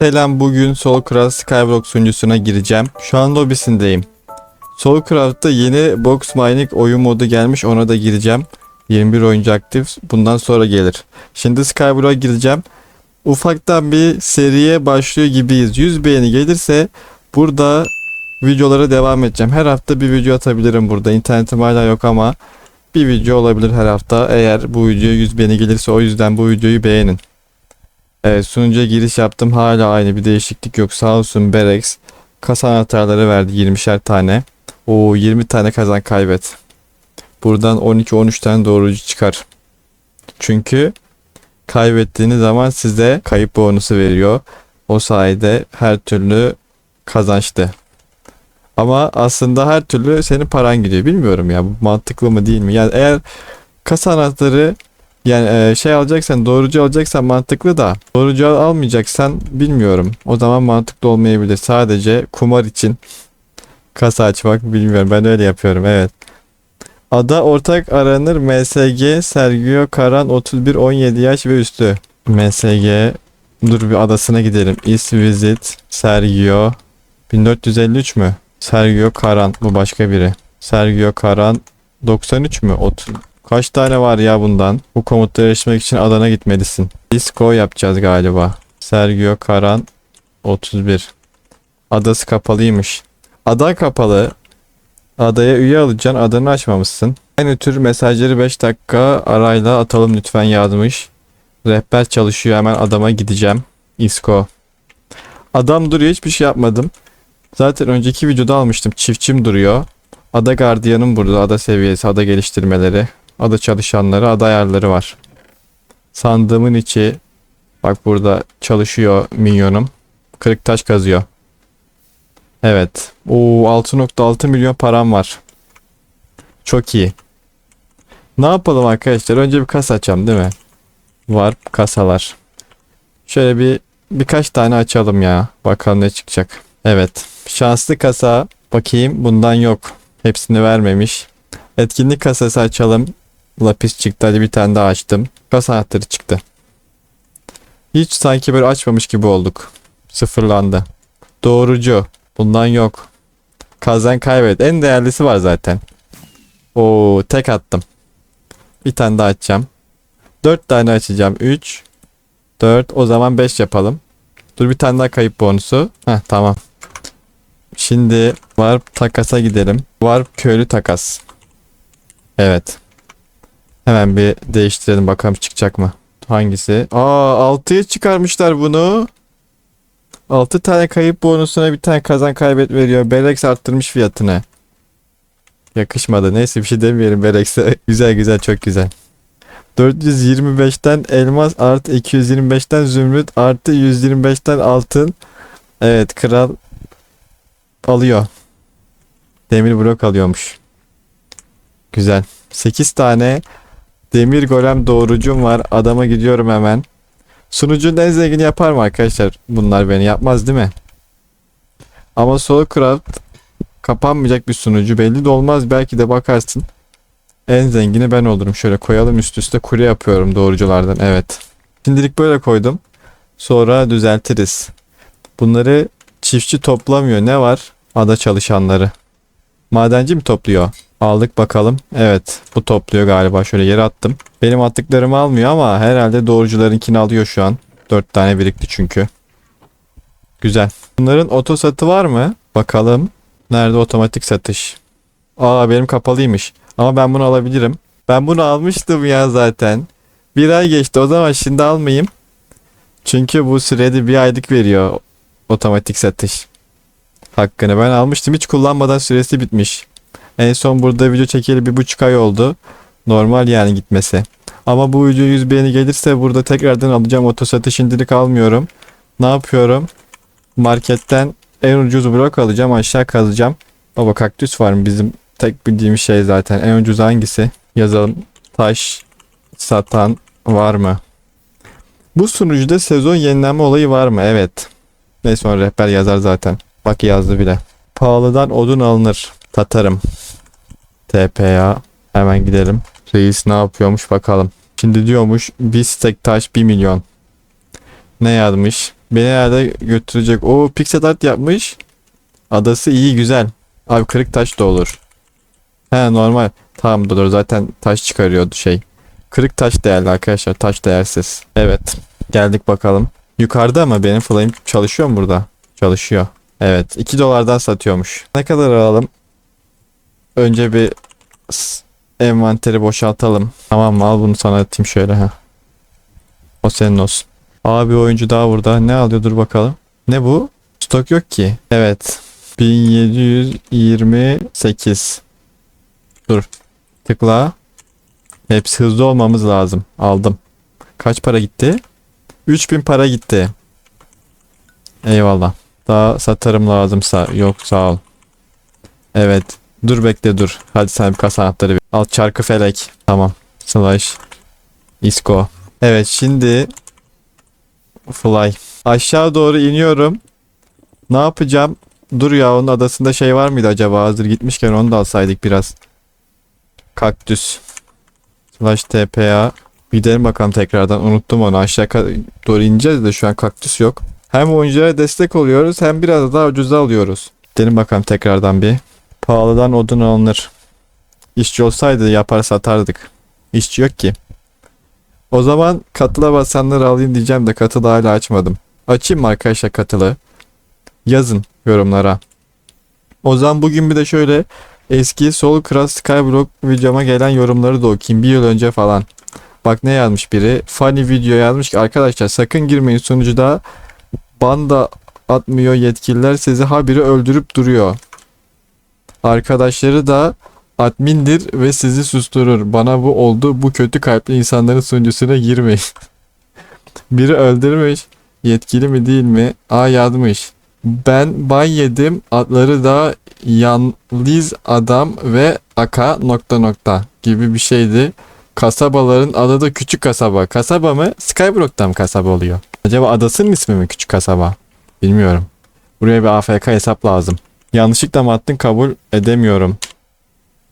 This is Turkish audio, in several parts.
Selam bugün Soulcraft Skyblock sunucusuna gireceğim. Şu an lobisindeyim. Soulcraft'ta yeni Box Mining oyun modu gelmiş ona da gireceğim. 21 oyuncu aktif bundan sonra gelir. Şimdi Skyblock'a gireceğim. Ufaktan bir seriye başlıyor gibiyiz. 100 beğeni gelirse burada videolara devam edeceğim. Her hafta bir video atabilirim burada. İnternetim hala yok ama bir video olabilir her hafta. Eğer bu videoya 100 beğeni gelirse o yüzden bu videoyu beğenin. Evet sunucuya giriş yaptım. Hala aynı bir değişiklik yok. Sağ olsun Berex kasa anahtarları verdi 20'şer tane. O 20 tane kazan kaybet. Buradan 12-13 tane doğrucu çıkar. Çünkü kaybettiğiniz zaman size kayıp bonusu veriyor. O sayede her türlü kazançlı. Ama aslında her türlü senin paran gidiyor. Bilmiyorum ya bu mantıklı mı değil mi? Yani eğer kasa anahtarı yani e, şey alacaksan doğrucu alacaksan mantıklı da doğrucu al- almayacaksan bilmiyorum. O zaman mantıklı olmayabilir. Sadece kumar için kasa açmak bilmiyorum. Ben öyle yapıyorum evet. Ada ortak aranır MSG Sergio Karan 31 17 yaş ve üstü. MSG dur bir adasına gidelim. Is visit Sergio 1453 mü? Sergio Karan bu başka biri. Sergio Karan 93 mü? 30 Kaç tane var ya bundan? Bu komutlara erişmek için Adana gitmelisin. Disco yapacağız galiba. Sergio Karan 31. Adası kapalıymış. Ada kapalı. Adaya üye alacaksın. Adanı açmamışsın. Aynı tür mesajları 5 dakika arayla atalım lütfen yazmış. Rehber çalışıyor. Hemen adama gideceğim. Isco. Adam duruyor. Hiçbir şey yapmadım. Zaten önceki videoda almıştım. Çiftçim duruyor. Ada gardiyanım burada. Ada seviyesi, ada geliştirmeleri. Ada çalışanları, ada ayarları var. Sandığımın içi bak burada çalışıyor minyonum. Kırık taş kazıyor. Evet. Oo 6.6 milyon param var. Çok iyi. Ne yapalım arkadaşlar? Önce bir kasa açalım değil mi? Var kasalar. Şöyle bir birkaç tane açalım ya. Bakalım ne çıkacak. Evet. Şanslı kasa. Bakayım bundan yok. Hepsini vermemiş. Etkinlik kasası açalım. Lapis çıktı. Hadi bir tane daha açtım. Kasa anahtarı çıktı. Hiç sanki böyle açmamış gibi olduk. Sıfırlandı. Doğrucu. Bundan yok. Kazan kaybet. En değerlisi var zaten. Oo tek attım. Bir tane daha açacağım. 4 tane açacağım. 3 4 o zaman 5 yapalım. Dur bir tane daha kayıp bonusu. Heh tamam. Şimdi var takasa gidelim. Var köylü takas. Evet. Hemen bir değiştirelim bakalım çıkacak mı? Hangisi? Aa 6'ya çıkarmışlar bunu. 6 tane kayıp bonusuna bir tane kazan kaybet veriyor. Belex arttırmış fiyatını. Yakışmadı. Neyse bir şey demeyelim Belex'e. güzel güzel çok güzel. 425'ten elmas artı 225'ten zümrüt artı 125'ten altın. Evet kral alıyor. Demir blok alıyormuş. Güzel. 8 tane demir golem doğrucum var. Adama gidiyorum hemen. Sunucunun en zengini yapar mı arkadaşlar? Bunlar beni yapmaz değil mi? Ama Soulcraft kapanmayacak bir sunucu. Belli de olmaz. Belki de bakarsın. En zengini ben olurum. Şöyle koyalım üst üste kule yapıyorum doğruculardan. Evet. Şimdilik böyle koydum. Sonra düzeltiriz. Bunları çiftçi toplamıyor. Ne var? Ada çalışanları. Madenci mi topluyor? Aldık bakalım. Evet bu topluyor galiba. Şöyle yere attım. Benim attıklarımı almıyor ama herhalde doğrucularınkini alıyor şu an. 4 tane birikti çünkü. Güzel. Bunların oto satı var mı? Bakalım. Nerede otomatik satış? Aa benim kapalıymış. Ama ben bunu alabilirim. Ben bunu almıştım ya zaten. Bir ay geçti. O zaman şimdi almayayım. Çünkü bu sürede bir aylık veriyor otomatik satış. Hakkını ben almıştım. Hiç kullanmadan süresi bitmiş. En son burada video çekeli bir buçuk ay oldu. Normal yani gitmesi. Ama bu video 100 beğeni gelirse burada tekrardan alacağım. Otosatı şimdilik almıyorum. Ne yapıyorum? Marketten en ucuz blok alacağım. Aşağı kazacağım. Baba kaktüs var mı? Bizim tek bildiğimiz şey zaten. En ucuz hangisi? Yazalım. Taş satan var mı? Bu sunucuda sezon yenilenme olayı var mı? Evet. Neyse sonra rehber yazar zaten. Bak yazdı bile. Pahalıdan odun alınır. Tatarım. TPA. Hemen gidelim. Reis ne yapıyormuş bakalım. Şimdi diyormuş bir stek taş 1 milyon. Ne yazmış? Beni herhalde götürecek. O pixel art yapmış. Adası iyi güzel. Abi kırık taş da olur. He normal. Tamam doğru zaten taş çıkarıyordu şey. Kırık taş değerli arkadaşlar. Taş değersiz. Evet. Geldik bakalım. Yukarıda ama benim flame çalışıyor mu burada? Çalışıyor. Evet. 2 dolardan satıyormuş. Ne kadar alalım? Önce bir envanteri boşaltalım. Tamam mı? Al bunu sana atayım şöyle. ha. O senin olsun. Abi oyuncu daha burada. Ne alıyor dur bakalım. Ne bu? Stok yok ki. Evet. 1728. Dur. Tıkla. Hepsi hızlı olmamız lazım. Aldım. Kaç para gitti? 3000 para gitti. Eyvallah. Daha satarım lazımsa. Yok sağ ol. Evet. Dur bekle dur. Hadi sen bir kasa anahtarı. Al çarkı felek. Tamam. Slash. Isko. Evet şimdi Fly. Aşağı doğru iniyorum. Ne yapacağım? Dur ya onun adasında şey var mıydı acaba? Hazır gitmişken onu da alsaydık biraz. Kaktüs. Slash TPA. Gidelim bakalım tekrardan. Unuttum onu. Aşağı doğru ineceğiz de şu an kaktüs yok. Hem oyunculara destek oluyoruz hem biraz daha ucuza alıyoruz. Gidelim bakalım tekrardan bir. Pahalıdan odun alınır. İşçi olsaydı yapar satardık. İşçi yok ki. O zaman katıla basanları alayım diyeceğim de katılı hala açmadım. Açayım mı arkadaşlar katılı? Yazın yorumlara. O zaman bugün bir de şöyle eski Soul Cross Skyblock videoma gelen yorumları da okuyayım. Bir yıl önce falan. Bak ne yazmış biri. Funny video yazmış ki arkadaşlar sakın girmeyin sunucuda banda atmıyor yetkililer sizi habire öldürüp duruyor. Arkadaşları da admindir ve sizi susturur. Bana bu oldu. Bu kötü kalpli insanların sunucusuna girmeyin. Biri öldürmüş. Yetkili mi değil mi? A yazmış. Ben bay yedim. Adları da Yanliz adam ve Aka nokta nokta gibi bir şeydi. Kasabaların adı da küçük kasaba. Kasaba mı? Skyblock'ta mı kasaba oluyor? Acaba adasının ismi mi küçük kasaba? Bilmiyorum. Buraya bir AFK hesap lazım. Yanlışlıkla mı attın kabul edemiyorum.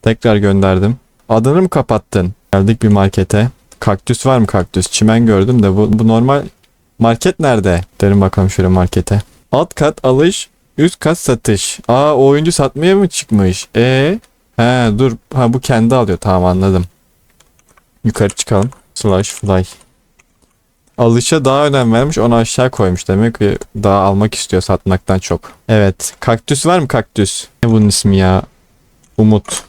Tekrar gönderdim. Adını mı kapattın? Geldik bir markete. Kaktüs var mı kaktüs? Çimen gördüm de bu, bu normal market nerede? Derin bakalım şöyle markete. Alt kat alış, üst kat satış. Aa oyuncu satmaya mı çıkmış? E He dur. Ha bu kendi alıyor. Tamam anladım. Yukarı çıkalım. Slash fly. Alışa daha önem vermiş onu aşağı koymuş. Demek ki daha almak istiyor satmaktan çok. Evet. Kaktüs var mı kaktüs? Ne bunun ismi ya? Umut.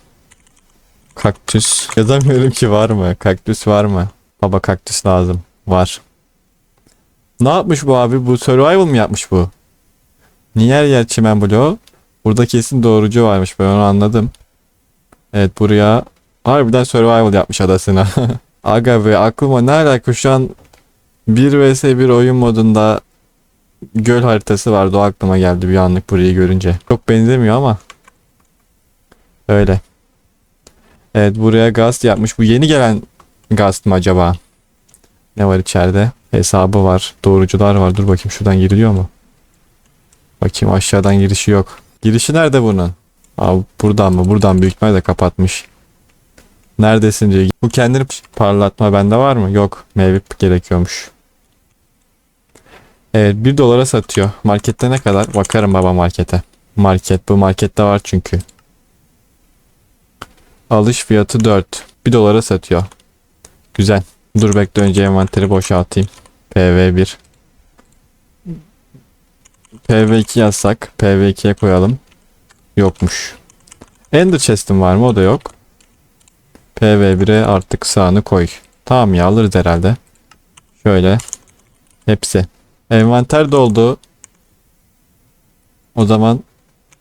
Kaktüs. Yazamıyorum ki var mı? Kaktüs var mı? Baba kaktüs lazım. Var. Ne yapmış bu abi? Bu survival mı yapmış bu? Niye yer çimen bloğu? Burada kesin doğrucu varmış. Ben onu anladım. Evet buraya harbiden survival yapmış adasına. Aga be aklıma ne alaka şu an 1 vs 1 oyun modunda göl haritası vardı o aklıma geldi bir anlık burayı görünce. Çok benzemiyor ama öyle. Evet buraya gaz yapmış. Bu yeni gelen gaz mı acaba? Ne var içeride? Hesabı var. Doğrucular var. Dur bakayım şuradan giriliyor mu? Bakayım aşağıdan girişi yok. Girişi nerede bunun? Aa, buradan mı? Buradan büyük ihtimalle de kapatmış. Neredesin diyor. Bu kendini parlatma bende var mı? Yok. Meyve gerekiyormuş. Evet 1 dolara satıyor. Markette ne kadar? Bakarım baba markete. Market bu markette var çünkü. Alış fiyatı 4. 1 dolara satıyor. Güzel. Dur bekle önce envanteri boşaltayım. PV1. PV2 yazsak. PV2'ye koyalım. Yokmuş. Ender chest'im var mı? O da yok. PV1'e artık sağını koy. Tamam ya alırız herhalde. Şöyle. Hepsi. Envanter doldu. O zaman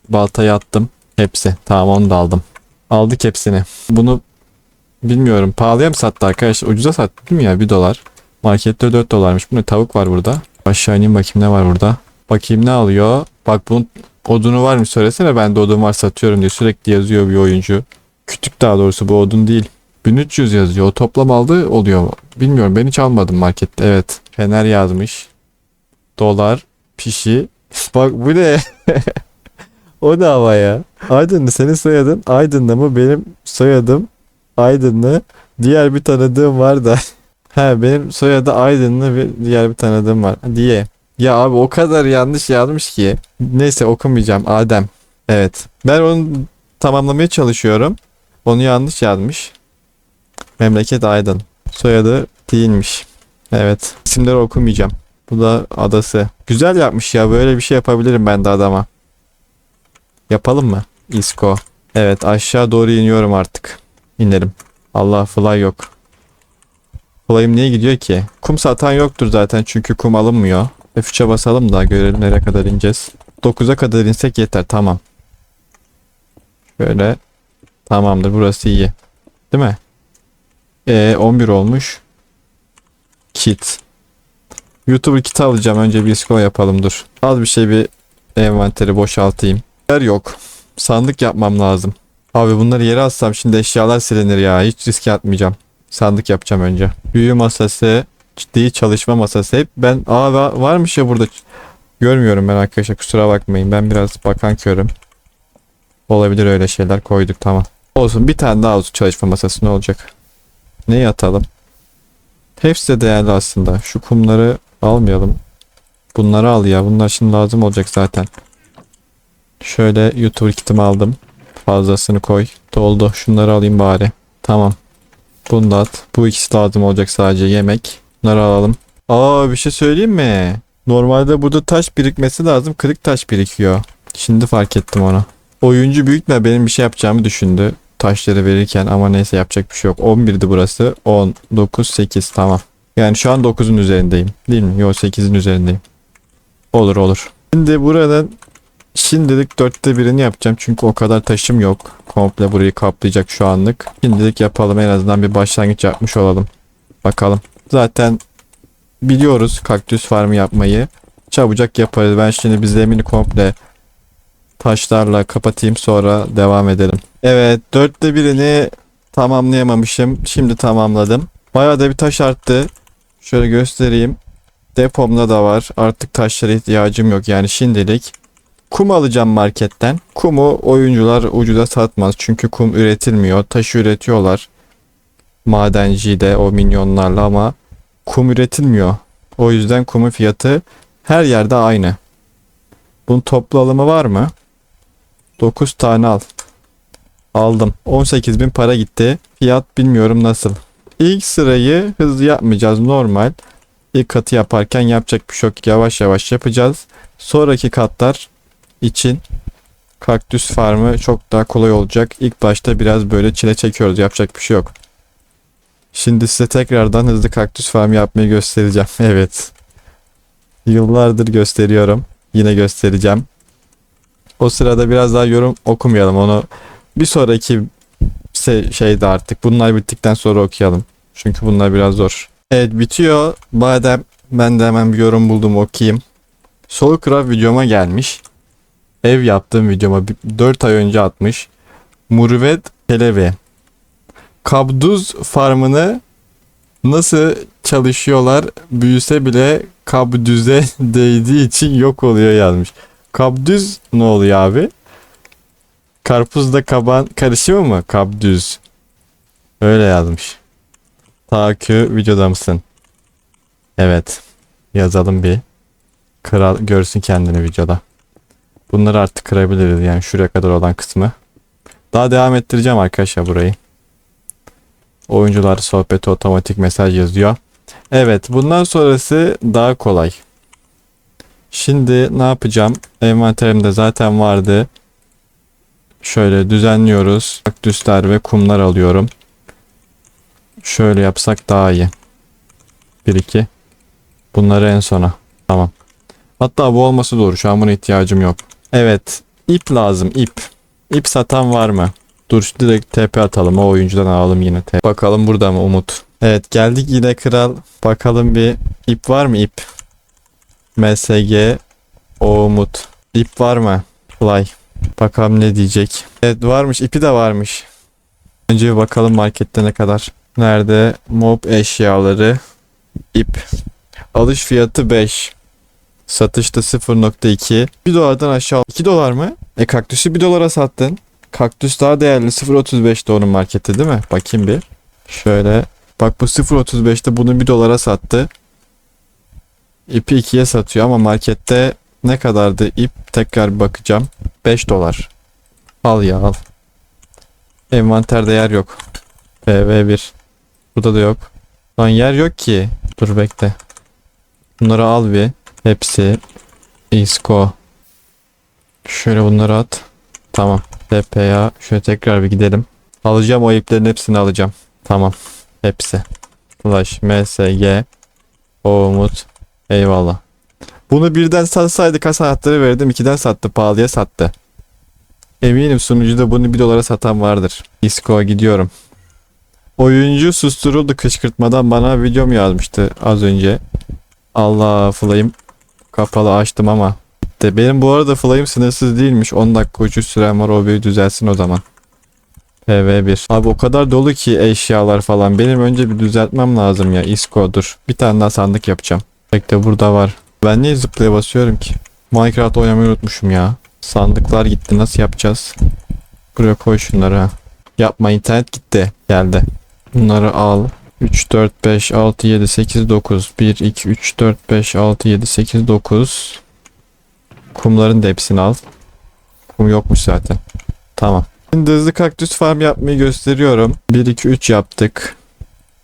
baltayı attım. Hepsi. Tamam onu da aldım. Aldık hepsini. Bunu bilmiyorum. Pahalıya mı sattı arkadaşlar? Ucuza sattı değil mi ya? 1 dolar. Markette 4 dolarmış. Bu ne? Tavuk var burada. Aşağı ineyim bakayım ne var burada. Bakayım ne alıyor. Bak bunun odunu var mı söylesene. Ben de odun var satıyorum diye sürekli yazıyor bir oyuncu. Kütük daha doğrusu bu odun değil. 1300 yazıyor. O toplam aldı oluyor. Bilmiyorum ben hiç almadım markette. Evet. Fener yazmış. Dolar. Pişi. Bak bu ne? o ne ama ya? Aydınlı senin soyadın Aydınlı mı? Benim soyadım Aydınlı. Diğer bir tanıdığım var da. He benim soyadı Aydınlı ve diğer bir tanıdığım var. Diye. Ya abi o kadar yanlış yazmış ki. Neyse okumayacağım. Adem. Evet. Ben onu tamamlamaya çalışıyorum. Onu yanlış yazmış. Memleket Aydın. Soyadı değilmiş. Evet. İsimleri okumayacağım. Bu da adası. Güzel yapmış ya. Böyle bir şey yapabilirim ben de adama. Yapalım mı? İsko. Evet aşağı doğru iniyorum artık. İnerim. Allah fly yok. Fly'ım niye gidiyor ki? Kum satan yoktur zaten çünkü kum alınmıyor. F3'e basalım da görelim nereye kadar ineceğiz. 9'a kadar insek yeter tamam. Şöyle. Tamamdır burası iyi. Değil mi? Ee, 11 olmuş. Kit. YouTuber kit alacağım. Önce bir scroll yapalım dur. Az bir şey bir envanteri boşaltayım. Yer yok. Sandık yapmam lazım. Abi bunları yere atsam şimdi eşyalar silinir ya. Hiç riske atmayacağım. Sandık yapacağım önce. Büyü masası, ciddi çalışma masası. Hep ben aa va- varmış ya burada. Görmüyorum ben arkadaşlar kusura bakmayın. Ben biraz bakan körüm. Olabilir öyle şeyler koyduk tamam. Olsun bir tane daha olsun çalışma masası ne olacak? Neyi atalım? Hepsi de değerli aslında. Şu kumları almayalım. Bunları al ya. Bunlar şimdi lazım olacak zaten. Şöyle YouTube kitimi aldım. Fazlasını koy. Doldu. Şunları alayım bari. Tamam. Bunu da at. Bu ikisi lazım olacak sadece. Yemek. Bunları alalım. Aa bir şey söyleyeyim mi? Normalde burada taş birikmesi lazım. Kırık taş birikiyor. Şimdi fark ettim onu. Oyuncu büyütme benim bir şey yapacağımı düşündü. Taşları verirken ama neyse yapacak bir şey yok. 11'di burası. 10, 9, 8 tamam. Yani şu an 9'un üzerindeyim. Değil mi? Yok 8'in üzerindeyim. Olur olur. Şimdi buranın şimdilik dörtte birini yapacağım. Çünkü o kadar taşım yok. Komple burayı kaplayacak şu anlık. Şimdilik yapalım en azından bir başlangıç yapmış olalım. Bakalım. Zaten biliyoruz kaktüs farmı yapmayı. Çabucak yaparız. Ben şimdi bir zemini komple taşlarla kapatayım sonra devam edelim. Evet dörtte birini tamamlayamamışım. Şimdi tamamladım. Bayağı da bir taş arttı. Şöyle göstereyim. Depomda da var. Artık taşlara ihtiyacım yok yani şimdilik. Kum alacağım marketten. Kumu oyuncular ucuza satmaz. Çünkü kum üretilmiyor. Taş üretiyorlar. Madencide o minyonlarla ama kum üretilmiyor. O yüzden kumun fiyatı her yerde aynı. Bunun toplu alımı var mı? 9 tane al. Aldım. 18 bin para gitti. Fiyat bilmiyorum nasıl. İlk sırayı hızlı yapmayacağız normal. İlk katı yaparken yapacak bir şey yok. Yavaş yavaş yapacağız. Sonraki katlar için kaktüs farmı çok daha kolay olacak. İlk başta biraz böyle çile çekiyoruz. Yapacak bir şey yok. Şimdi size tekrardan hızlı kaktüs farmı yapmayı göstereceğim. Evet. Yıllardır gösteriyorum. Yine göstereceğim. O sırada biraz daha yorum okumayalım. Onu bir sonraki se- şeyde artık bunlar bittikten sonra okuyalım. Çünkü bunlar biraz zor. Evet bitiyor. Madem ben de hemen bir yorum buldum okuyayım. Soulcraft videoma gelmiş. Ev yaptığım videoma 4 ay önce atmış. Murvet Kelevi. Kabduz farmını nasıl çalışıyorlar büyüse bile kabdüze değdiği için yok oluyor yazmış. Kabdüz ne oluyor abi? Karpuzla kaban karışımı mı? Kabdüz. Öyle yazmış. Takü videoda mısın? Evet. Yazalım bir. Kral görsün kendini videoda. Bunları artık kırabiliriz yani şuraya kadar olan kısmı. Daha devam ettireceğim arkadaşlar burayı. Oyuncular sohbeti otomatik mesaj yazıyor. Evet bundan sonrası daha kolay. Şimdi ne yapacağım? Envanterimde zaten vardı. Şöyle düzenliyoruz. Kaktüsler ve kumlar alıyorum. Şöyle yapsak daha iyi. 1 2. Bunları en sona. Tamam. Hatta bu olması doğru. Şu an buna ihtiyacım yok. Evet. ip lazım. ip. İp satan var mı? Dur direkt TP atalım. O oyuncudan alalım yine. TP. Bakalım burada mı Umut? Evet geldik yine kral. Bakalım bir ip var mı ip? MSG o Umut. İp var mı? Fly. Bakalım ne diyecek. Evet varmış. ipi de varmış. Önce bir bakalım markette ne kadar. Nerede? Mob eşyaları. ip. Alış fiyatı 5. Satışta 0.2. 1 dolardan aşağı. 2 dolar mı? E kaktüsü 1 dolara sattın. Kaktüs daha değerli 0.35'te onun markette değil mi? Bakayım bir. Şöyle. Bak bu 0.35'te bunu 1 dolara sattı. İpi ikiye satıyor ama markette ne kadardı ip tekrar bakacağım. 5 dolar. Al ya al. Envanterde yer yok. PV1. Burada da yok. Lan yer yok ki. Dur bekle. Bunları al bir. Hepsi. Isco. Şöyle bunları at. Tamam. TPA. Şöyle tekrar bir gidelim. Alacağım o iplerin hepsini alacağım. Tamam. Hepsi. Flash, MSG, Umut. Eyvallah. Bunu birden satsaydı kaç saatleri verdim. ikiden sattı. Pahalıya sattı. Eminim sunucuda bunu 1 dolara satan vardır. Isco gidiyorum. Oyuncu susturuldu kışkırtmadan bana videom yazmıştı az önce. Allah flayım kapalı açtım ama. De benim bu arada flayım sınırsız değilmiş. 10 dakika uçuş sürem var o bir düzelsin o zaman. PV1. Abi o kadar dolu ki eşyalar falan. Benim önce bir düzeltmem lazım ya. Isco dur. Bir tane daha sandık yapacağım. Bekle burada var. Ben niye zıplaya basıyorum ki? Minecraft oynamayı unutmuşum ya. Sandıklar gitti. Nasıl yapacağız? Buraya koy şunları. ha. Yapma internet gitti. Geldi. Bunları al. 3, 4, 5, 6, 7, 8, 9. 1, 2, 3, 4, 5, 6, 7, 8, 9. Kumların da hepsini al. Kum yokmuş zaten. Tamam. Şimdi hızlı kaktüs farm yapmayı gösteriyorum. 1, 2, 3 yaptık.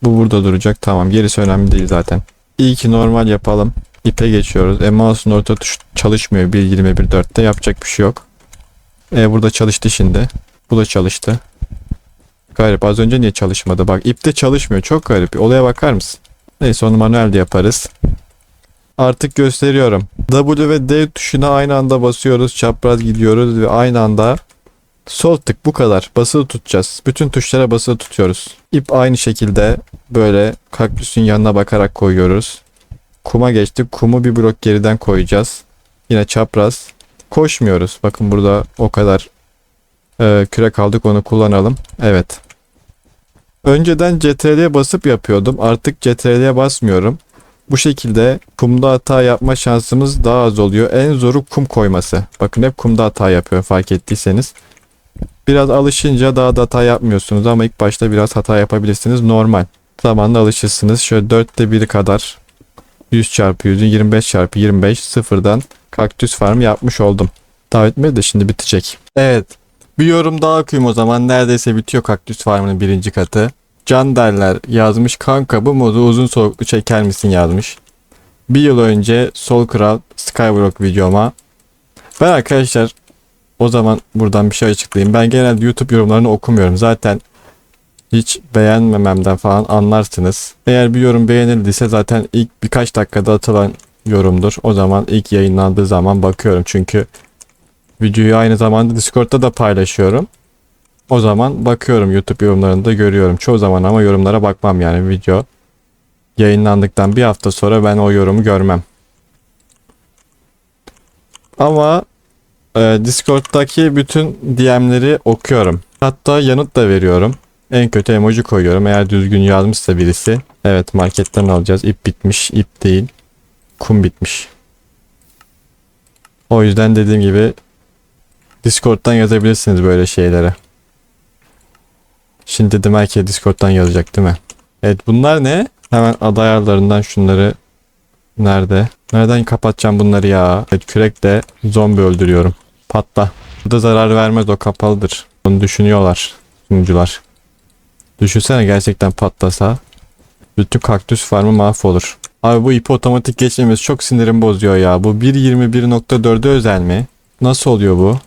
Bu burada duracak. Tamam. Gerisi önemli değil zaten. İyi ki normal yapalım. İpe geçiyoruz. E mouse'un orta tuş çalışmıyor 1.21.4'te. Yapacak bir şey yok. E burada çalıştı şimdi. Bu da çalıştı. Garip az önce niye çalışmadı? Bak ipte çalışmıyor. Çok garip. Olaya bakar mısın? Neyse onu manuel de yaparız. Artık gösteriyorum. W ve D tuşuna aynı anda basıyoruz. Çapraz gidiyoruz ve aynı anda sol tık bu kadar. Basılı tutacağız. Bütün tuşlara basılı tutuyoruz. İp aynı şekilde böyle kaktüsün yanına bakarak koyuyoruz. Kuma geçtik. Kumu bir blok geriden koyacağız. Yine çapraz. Koşmuyoruz. Bakın burada o kadar e, küre kaldık onu kullanalım. Evet. Önceden CTRL'ye basıp yapıyordum. Artık CTRL'ye basmıyorum. Bu şekilde kumda hata yapma şansımız daha az oluyor. En zoru kum koyması. Bakın hep kumda hata yapıyor fark ettiyseniz. Biraz alışınca daha da hata yapmıyorsunuz ama ilk başta biraz hata yapabilirsiniz. Normal. Zamanla alışırsınız. Şöyle 4'te 1'i kadar 100 çarpı 100'ü 25 çarpı 25 sıfırdan kaktüs farm yapmış oldum. Daha bitmedi de şimdi bitecek. Evet. Bir yorum daha okuyayım o zaman. Neredeyse bitiyor kaktüs farmının birinci katı. Can derler yazmış. Kanka bu modu uzun soluklu çeker misin yazmış. Bir yıl önce Sol Kral Skywalk videoma. Ben arkadaşlar o zaman buradan bir şey açıklayayım. Ben genelde YouTube yorumlarını okumuyorum. Zaten hiç beğenmememden falan anlarsınız. Eğer bir yorum beğenildiyse zaten ilk birkaç dakikada atılan yorumdur. O zaman ilk yayınlandığı zaman bakıyorum. Çünkü videoyu aynı zamanda Discord'da da paylaşıyorum. O zaman bakıyorum YouTube yorumlarında görüyorum. Çoğu zaman ama yorumlara bakmam yani video yayınlandıktan bir hafta sonra ben o yorumu görmem. Ama e, Discord'daki bütün DM'leri okuyorum. Hatta yanıt da veriyorum. En kötü emoji koyuyorum. Eğer düzgün yazmışsa birisi. Evet marketten alacağız. İp bitmiş. ip değil. Kum bitmiş. O yüzden dediğim gibi Discord'dan yazabilirsiniz böyle şeylere. Şimdi dedim herkes Discord'dan yazacak değil mi? Evet bunlar ne? Hemen aday ayarlarından şunları nerede? Nereden kapatacağım bunları ya? Evet kürekle zombi öldürüyorum. Patla. Bu da zarar vermez o kapalıdır. Bunu düşünüyorlar sunucular. Düşünsene gerçekten patlasa. Bütün kaktüs farmı mahvolur. Abi bu ipi otomatik geçmemiz çok sinirim bozuyor ya. Bu 1.21.4'e özel mi? Nasıl oluyor bu?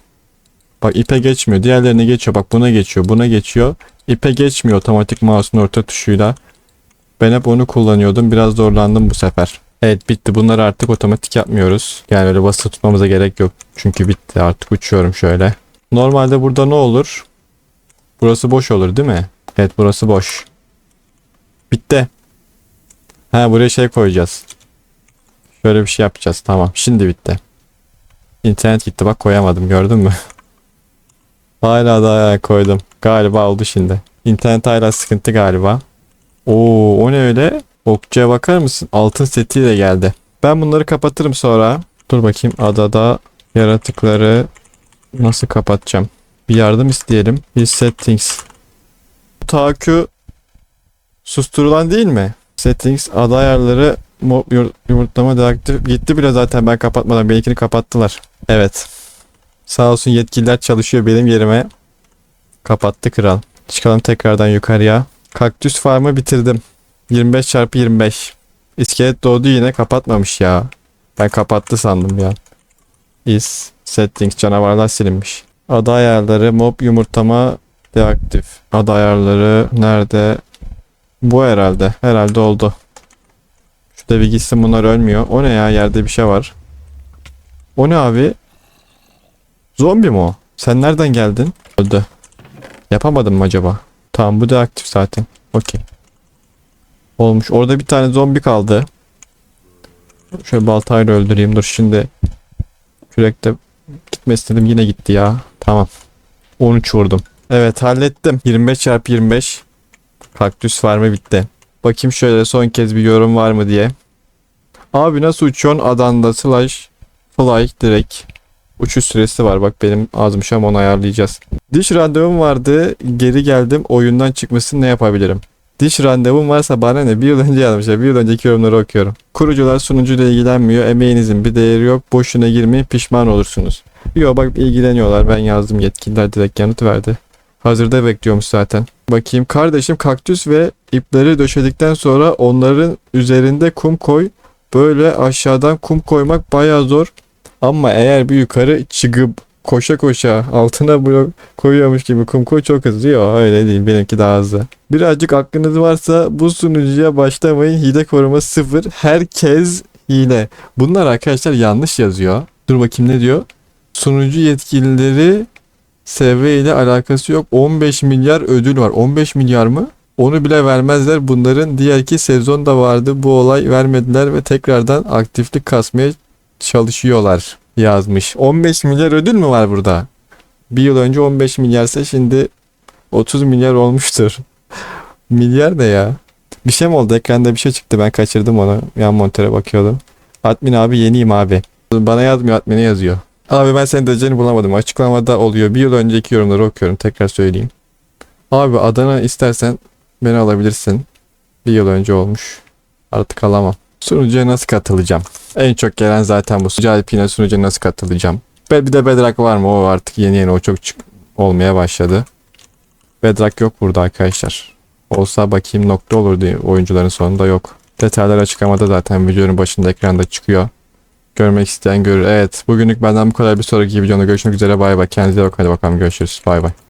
Bak ipe geçmiyor. Diğerlerine geçiyor. Bak buna geçiyor. Buna geçiyor. İpe geçmiyor otomatik mouse'un orta tuşuyla. Ben hep onu kullanıyordum. Biraz zorlandım bu sefer. Evet bitti. Bunları artık otomatik yapmıyoruz. Yani öyle basılı tutmamıza gerek yok. Çünkü bitti. Artık uçuyorum şöyle. Normalde burada ne olur? Burası boş olur değil mi? Evet burası boş. Bitti. Ha buraya şey koyacağız. Şöyle bir şey yapacağız. Tamam. Şimdi bitti. İnternet gitti. Bak koyamadım. Gördün mü? hala daha koydum. Galiba oldu şimdi. İnternet hala sıkıntı galiba. Oo o ne öyle? Okçuya bakar mısın? Altın setiyle geldi. Ben bunları kapatırım sonra. Dur bakayım adada yaratıkları nasıl kapatacağım? Bir yardım isteyelim. Bir settings. Tahakkü susturulan değil mi? Settings ada ayarları yumurtlama deaktif gitti bile zaten ben kapatmadan benimkini kapattılar. Evet. Sağ olsun yetkililer çalışıyor benim yerime. Kapattı kral. Çıkalım tekrardan yukarıya. Kaktüs farmı bitirdim. 25 çarpı 25. İskelet doğdu yine kapatmamış ya. Ben kapattı sandım ya. Is settings canavarlar silinmiş. Ada ayarları mob yumurtlama deaktif. Ada ayarları nerede? Bu herhalde. Herhalde oldu. Şurada bir gitsin bunlar ölmüyor. O ne ya yerde bir şey var. O ne abi? Zombi mi o? Sen nereden geldin? Öldü. Yapamadım mı acaba? Tamam bu da zaten. Okey. Olmuş. Orada bir tane zombi kaldı. Şöyle baltayla öldüreyim. Dur şimdi. Kürekte gitme istedim yine gitti ya. Tamam. 13 vurdum. Evet hallettim. 25 çarpı 25. Kaktüs farmı bitti. Bakayım şöyle son kez bir yorum var mı diye. Abi nasıl uçuyorsun adanda slash fly direkt. Uçuş süresi var bak benim azmış ama onu ayarlayacağız. Diş randevum vardı geri geldim oyundan çıkmasını ne yapabilirim? Diş randevum varsa bana ne? Bir yıl önce yazmışlar. Bir yıl önceki yorumları okuyorum. Kurucular sunucuyla ilgilenmiyor. Emeğinizin bir değeri yok. Boşuna girmeyin pişman olursunuz. Yo bak ilgileniyorlar. Ben yazdım yetkililer direkt yanıt verdi. Hazırda bekliyormuş zaten. Bakayım kardeşim kaktüs ve ipleri döşedikten sonra onların üzerinde kum koy. Böyle aşağıdan kum koymak baya zor. Ama eğer bir yukarı çıkıp koşa koşa altına blok koyuyormuş gibi kum koy çok hızlı. Yok öyle değil benimki daha hızlı. Birazcık aklınız varsa bu sunucuya başlamayın. Hile koruma sıfır. Herkes hile. Bunlar arkadaşlar yanlış yazıyor. Dur bakayım ne diyor. Sunucu yetkilileri SV ile alakası yok. 15 milyar ödül var. 15 milyar mı? Onu bile vermezler. Bunların diğer iki sezon da vardı. Bu olay vermediler ve tekrardan aktiflik kasmaya çalışıyorlar yazmış. 15 milyar ödül mü var burada? Bir yıl önce 15 milyarsa şimdi 30 milyar olmuştur. milyar ne ya? Bir şey mi oldu? Ekranda bir şey çıktı. Ben kaçırdım onu. Yan monitöre bakıyordum. Admin abi yeniyim abi. Bana yazmıyor admine yazıyor. Abi ben senin dereceni bulamadım. Açıklamada oluyor. Bir yıl önceki yorumları okuyorum. Tekrar söyleyeyim. Abi Adana istersen beni alabilirsin. Bir yıl önce olmuş. Artık alamam. Sunucuya nasıl katılacağım? En çok gelen zaten bu. Sunucu sunucuya nasıl katılacağım? Bir de Bedrock var mı? O artık yeni yeni o çok çık olmaya başladı. Bedrock yok burada arkadaşlar. Olsa bakayım nokta olur diye oyuncuların sonunda yok. Detaylar açıklamada zaten videonun başında ekranda çıkıyor. Görmek isteyen görür. Evet bugünlük benden bu kadar bir sonraki videoda görüşmek üzere bay bay. Kendinize bakın hadi bakalım görüşürüz bay bay.